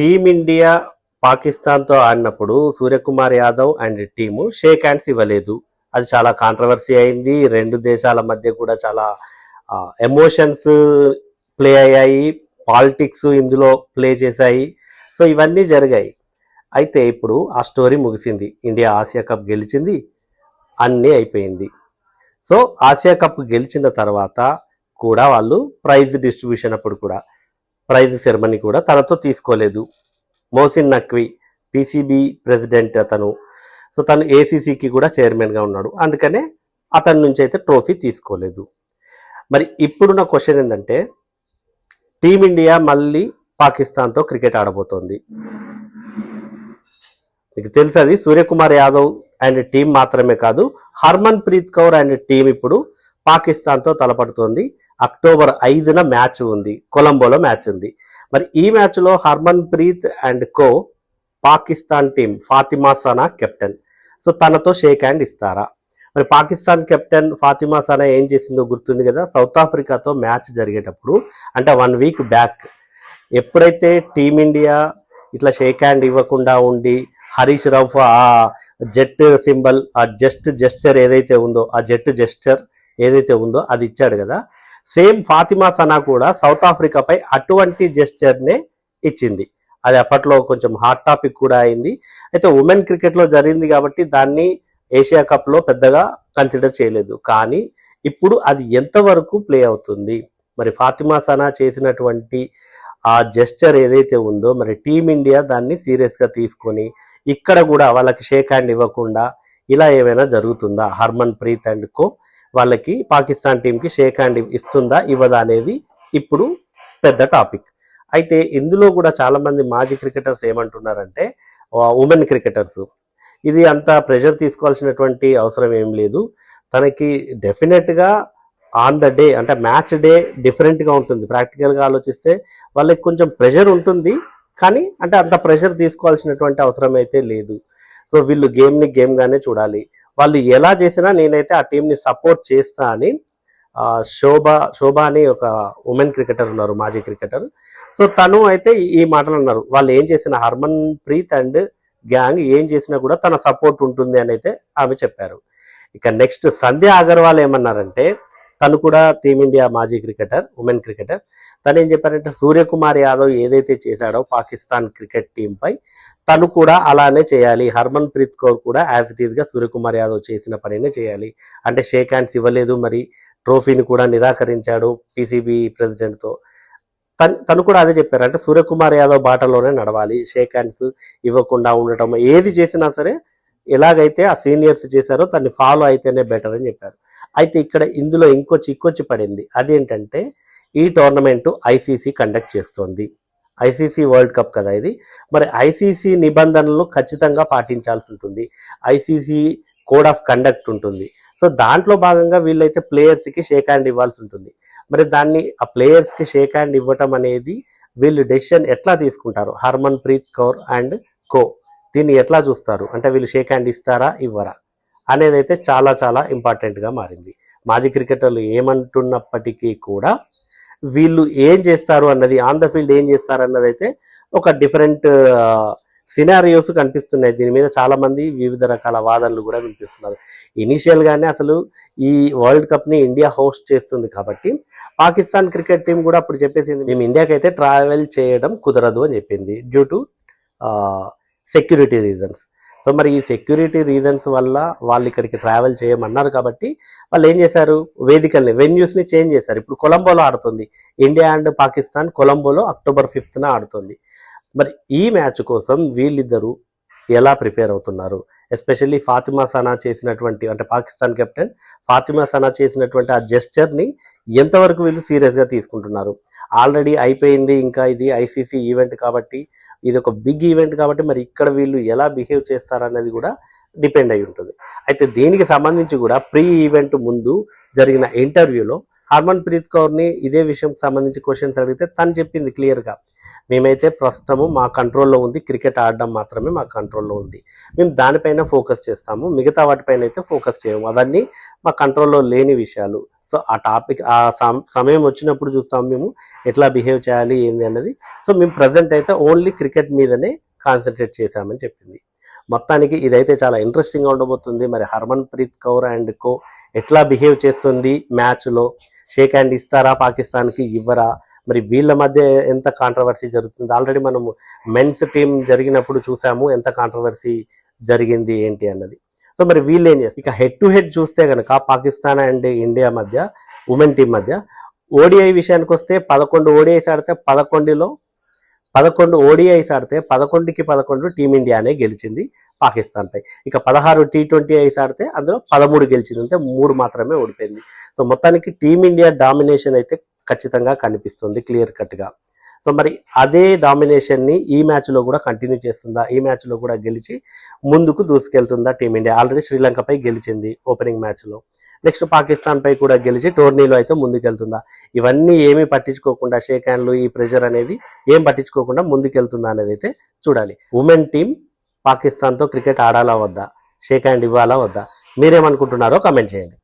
Team India పాకిస్తాన్తో ఆడినప్పుడు Suryakumar Yadav and team shake hands ఇవ్వలేదు. అది చాలా కాంట్రవర్సీ అయింది. రెండు దేశాల మధ్య కూడా చాలా ఎమోషన్స్ ప్లే అయ్యాయి. పాలిటిక్స్ ఇందులో ప్లే చేశాయి. సో ఇవన్నీ జరిగాయి. అయితే ఇప్పుడు ఆ స్టోరీ ముగిసింది. ఇండియా ఆసియా కప్ గెలిచింది. అన్నీ అయిపోయింది. సో ఆసియా కప్ గెలిచిన తర్వాత కూడా వాళ్ళు ప్రైజ్ డిస్ట్రిబ్యూషన్ అప్పుడు కూడా ప్రైజ్ సెరమనీ కూడా తనతో తీసుకోలేదు. మోసిన్ నక్వి పీసీబీ ప్రెసిడెంట్ అతను. సో తను ఏసీసీకి కూడా చైర్మన్గా ఉన్నాడు. అందుకనే అతని నుంచి అయితే ట్రోఫీ తీసుకోలేదు. మరి ఇప్పుడున్న క్వశ్చన్ ఏంటంటే టీమిండియా మళ్ళీ పాకిస్తాన్తో క్రికెట్ ఆడబోతోంది. మీకు తెలుసు అది సూర్యకుమార్ యాదవ్ అండ్ టీం మాత్రమే కాదు Harmanpreet Kaur and team ఇప్పుడు పాకిస్తాన్తో తలపడుతోంది. అక్టోబర్ ఐదున మ్యాచ్ ఉంది. కొలంబోలో మ్యాచ్ ఉంది. మరి ఈ మ్యాచ్లో Harmanpreet and co Pakistan team Fatima Sana captain. So తనతో షేక్ హ్యాండ్ ఇస్తారా? మరి పాకిస్తాన్ కెప్టెన్ ఫాతిమా సనా ఏం చేసిందో గుర్తుంది కదా? సౌత్ ఆఫ్రికాతో మ్యాచ్ జరిగేటప్పుడు అంటే వన్ వీక్ బ్యాక్ ఎప్పుడైతే టీమిండియా ఇట్లా షేక్ హ్యాండ్ ఇవ్వకుండా ఉండి హరీష్ రౌఫ్ ఆ జెట్ సింబల్ ఆ జస్ట్ జెస్చర్ ఏదైతే ఉందో ఆ జెట్ జెస్చర్ ఏదైతే ఉందో అది ఇచ్చాడు కదా. సేమ్ ఫాతిమా సనా కూడా సౌత్ ఆఫ్రికాపై అటువంటి జెస్చర్నే ఇచ్చింది. అది అప్పట్లో కొంచెం హాట్ టాపిక్ కూడా అయింది. అయితే ఉమెన్ క్రికెట్లో జరిగింది కాబట్టి దాన్ని ఏషియా కప్లో పెద్దగా కన్సిడర్ చేయలేదు. కానీ ఇప్పుడు అది ఎంతవరకు ప్లే అవుతుంది? మరి ఫాతిమా సనా చేసినటువంటి ఆ జెస్చర్ ఏదైతే ఉందో మరి టీమిండియా దాన్ని సీరియస్గా తీసుకొని ఇక్కడ కూడా వాళ్ళకి షేక్ హ్యాండ్ ఇవ్వకుండా ఇలా ఏమైనా జరుగుతుందా? హర్మన్ ప్రీత్ అండ్ కో వాళ్ళకి పాకిస్తాన్ టీంకి షేక్ హ్యాండ్ ఇస్తుందా ఇవ్వదా అనేది ఇప్పుడు పెద్ద టాపిక్. అయితే ఇందులో కూడా చాలామంది మాజీ క్రికెటర్స్ ఏమంటున్నారంటే ఉమెన్ క్రికెటర్స్. ఇది అంత ప్రెషర్ తీసుకోవాల్సినటువంటి అవసరం ఏం లేదు. తనకి డెఫినెట్గా ఆన్ ద డే అంటే మ్యాచ్ డే డిఫరెంట్గా ఉంటుంది. ప్రాక్టికల్గా ఆలోచిస్తే వాళ్ళకి కొంచెం ప్రెషర్ ఉంటుంది. కానీ అంటే అంత ప్రెషర్ తీసుకోవాల్సినటువంటి అవసరం అయితే లేదు. సో వీళ్ళు గేమ్ని గేమ్గానే చూడాలి. వాళ్ళు ఎలా చేసినా నేనైతే ఆ టీంని సపోర్ట్ చేస్తా అని శోభ శోభ అని ఒక ఉమెన్ క్రికెటర్ ఉన్నారు మాజీ క్రికెటర్ సో తను అయితే ఈ- ఈ మాటలు అన్నారు. వాళ్ళు ఏం చేసిన హర్మన్ ప్రీత్ అండ్ గ్యాంగ్ ఏం చేసినా కూడా తన సపోర్ట్ ఉంటుంది అని అయితే ఆమె చెప్పారు. ఇక నెక్స్ట్ సంధ్య అగర్వాల్ ఏమన్నారంటే తను కూడా టీమిండియా మాజీ క్రికెటర్ ఉమెన్ క్రికెటర్ తను ఏం చెప్పారంటే సూర్యకుమార్ యాదవ్ ఏదైతే చేశాడో పాకిస్తాన్ క్రికెట్ టీంపై తను కూడా అలానే చేయాలి. హర్మన్ ప్రీత్ కౌర్ కూడా యాజ్ ఇట్ ఈస్గా సూర్యకుమార్ యాదవ్ చేసిన పనినే చేయాలి. అంటే షేక్ హ్యాండ్స్ ఇవ్వలేదు మరి. ట్రోఫీని కూడా నిరాకరించాడు పీసీబీ ప్రెసిడెంట్తో తను తను కూడా అదే చెప్పారు. అంటే సూర్యకుమార్ యాదవ్ బాటలోనే నడవాలి. షేక్ హ్యాండ్స్ ఇవ్వకుండా ఉండటం ఏది చేసినా సరే ఎలాగైతే ఆ సీనియర్స్ చేశారో దాన్ని ఫాలో అయితేనే బెటర్ అని చెప్పారు. అయితే ఇక్కడ ఇందులో ఇంకో చిక్కొచ్చి పడింది. అదేంటంటే ఈ టోర్నమెంట్ ఐసీసీ కండక్ట్ చేస్తోంది. ఐసీసీ వరల్డ్ కప్ కదా ఇది. మరి ఐసీసీ నిబంధనలు ఖచ్చితంగా పాటించాల్సి ఉంటుంది. ఐసీసీ కోడ్ ఆఫ్ కండక్ట్ ఉంటుంది. సో దాంట్లో భాగంగా వీళ్ళైతే ప్లేయర్స్కి షేక్ హ్యాండ్ ఇవ్వాల్సి ఉంటుంది. మరి దాన్ని ఆ ప్లేయర్స్కి షేక్ హ్యాండ్ ఇవ్వటం అనేది వీళ్ళు డెసిషన్ ఎట్లా తీసుకుంటారు? Harmanpreet Kaur and co దీన్ని ఎట్లా చూస్తారు? అంటే వీళ్ళు షేక్ హ్యాండ్ ఇస్తారా? ఇవ్వరా? అనేది అయితే చాలా చాలా ఇంపార్టెంట్గా మారింది. మాజీ క్రికెటర్లు ఏమంటున్నప్పటికీ కూడా వీళ్ళు ఏం చేస్తారు అన్నది ఆన్ ద ఫీల్డ్ ఏం చేస్తారు అన్నది అయితే ఒక డిఫరెంట్ సినారియోస్ కనిపిస్తున్నాయి. దీని మీద చాలా మంది వివిధ రకాల వాదనలు కూడా వినిపిస్తున్నారు. ఇనీషియల్ గానే అసలు ఈ వరల్డ్ కప్ని ఇండియా హోస్ట్ చేస్తుంది కాబట్టి పాకిస్తాన్ క్రికెట్ టీం కూడా అప్పుడు చెప్పేసింది మేము ఇండియాకి అయితే ట్రావెల్ చేయడం కుదరదు అని చెప్పింది due to security reasons so మరి ఈ సెక్యూరిటీ రీజన్స్ వల్ల వాళ్ళు ఇక్కడికి ట్రావెల్ చేయమన్నారు కాబట్టి వాళ్ళు ఏం చేశారు? వేదికల్ని వెన్యూస్ని చేంజ్ చేశారు. ఇప్పుడు కొలంబోలో ఆడుతుంది. ఇండియా అండ్ పాకిస్తాన్ కొలంబోలో అక్టోబర్ ఫిఫ్త్న ఆడుతుంది. మరి ఈ మ్యాచ్ కోసం వీళ్ళిద్దరూ ఎలా ప్రిపేర్ అవుతున్నారు? ఎస్పెషల్లీ ఫాతిమా సనా చేసినటువంటి అంటే పాకిస్తాన్ కెప్టెన్ ఫాతిమా సనా చేసినటువంటి ఆ జెస్చర్ని ఎంతవరకు వీళ్ళు సీరియస్గా తీసుకుంటున్నారు? ఆల్రెడీ అయిపోయింది ఇంకా ఇది ఐసీసీ ఈవెంట్ కాబట్టి ఇది ఒక బిగ్ ఈవెంట్ కాబట్టి మరి ఇక్కడ వీళ్ళు ఎలా బిహేవ్ చేస్తారనేది కూడా డిపెండ్ అయి ఉంటుంది. అయితే దీనికి సంబంధించి కూడా ప్రీ ఈవెంట్ ముందు జరిగిన ఇంటర్వ్యూలో హర్మన్ ప్రీత్ కౌర్ని ఇదే విషయంకి సంబంధించి క్వశ్చన్స్ అడిగితే తను చెప్పింది క్లియర్గా. మేమైతే ప్రస్తుతము మా కంట్రోల్లో ఉంది. క్రికెట్ ఆడడం మాత్రమే మా కంట్రోల్లో ఉంది. మేము దానిపైన ఫోకస్ చేస్తాము. మిగతా వాటిపైన అయితే ఫోకస్ చేయము. అవన్నీ మా కంట్రోల్లో లేని విషయాలు. సో ఆ టాపిక్ ఆ సమ- సమయం వచ్చినప్పుడు చూస్తాం మేము ఎట్లా బిహేవ్ చేయాలి ఏంది అన్నది. సో మేము ప్రజెంట్ అయితే ఓన్లీ క్రికెట్ మీదనే కాన్సన్ట్రేట్ చేశామని చెప్పింది. మొత్తానికి ఇదైతే చాలా ఇంట్రెస్టింగ్గా ఉండబోతుంది. మరి Harmanpreet Kaur and co ఎట్లా బిహేవ్ చేస్తుంది మ్యాచ్లో? షేక్ హ్యాండ్ ఇస్తారా పాకిస్తాన్కి? ఇవ్వరా? మరి వీళ్ళ మధ్య ఎంత కాంట్రవర్సీ జరుగుతుంది? ఆల్రెడీ మనము మెన్స్ టీం జరిగినప్పుడు చూసాము ఎంత కాంట్రవర్సీ జరిగింది ఏంటి అన్నది. సో మరి వీళ్ళు ఏం చేస్తారు? ఇక హెడ్ టు హెడ్ చూస్తే కనుక పాకిస్తాన్ అండ్ ఇండియా మధ్య ఉమెన్ టీం మధ్య ఓడిఐ విషయానికి వస్తే పదకొండు ఓడిఐస్ ఆడితే పదకొండులో పదకొండు ఓడిఐస్ ఆడితే పదకొండుకి పదకొండు టీమిండియానే గెలిచింది పాకిస్తాన్ పై. ఇక పదహారు టీ ట్వంటీ ఐస్ ఆడితే అందులో పదమూడు గెలిచింది. అంటే మూడు మాత్రమే ఓడిపోయింది. సో మొత్తానికి టీమిండియా డామినేషన్ అయితే ఖచ్చితంగా కనిపిస్తుంది క్లియర్ కట్గా. సో మరి అదే డామినేషన్ని ఈ మ్యాచ్లో కూడా కంటిన్యూ చేస్తుందా? ఈ మ్యాచ్లో కూడా గెలిచి ముందుకు దూసుకెళ్తుందా టీమిండియా? ఆల్రెడీ శ్రీలంకపై గెలిచింది ఓపెనింగ్ మ్యాచ్లో. నెక్స్ట్ పాకిస్తాన్ పై కూడా గెలిచి టోర్నీలో అయితే ముందుకెళ్తుందా? ఇవన్నీ ఏమీ పట్టించుకోకుండా షేక్ హ్యాండ్లు ఈ ప్రెషర్ అనేది ఏం పట్టించుకోకుండా ముందుకెళ్తుందా అనేది అయితే చూడాలి. ఉమెన్ టీం పాకిస్తాన్తో క్రికెట్ ఆడాలా వద్దా? షేక్ హ్యాండ్ ఇవ్వాలా వద్దా? మీరేమనుకుంటున్నారో కమెంట్ చేయండి.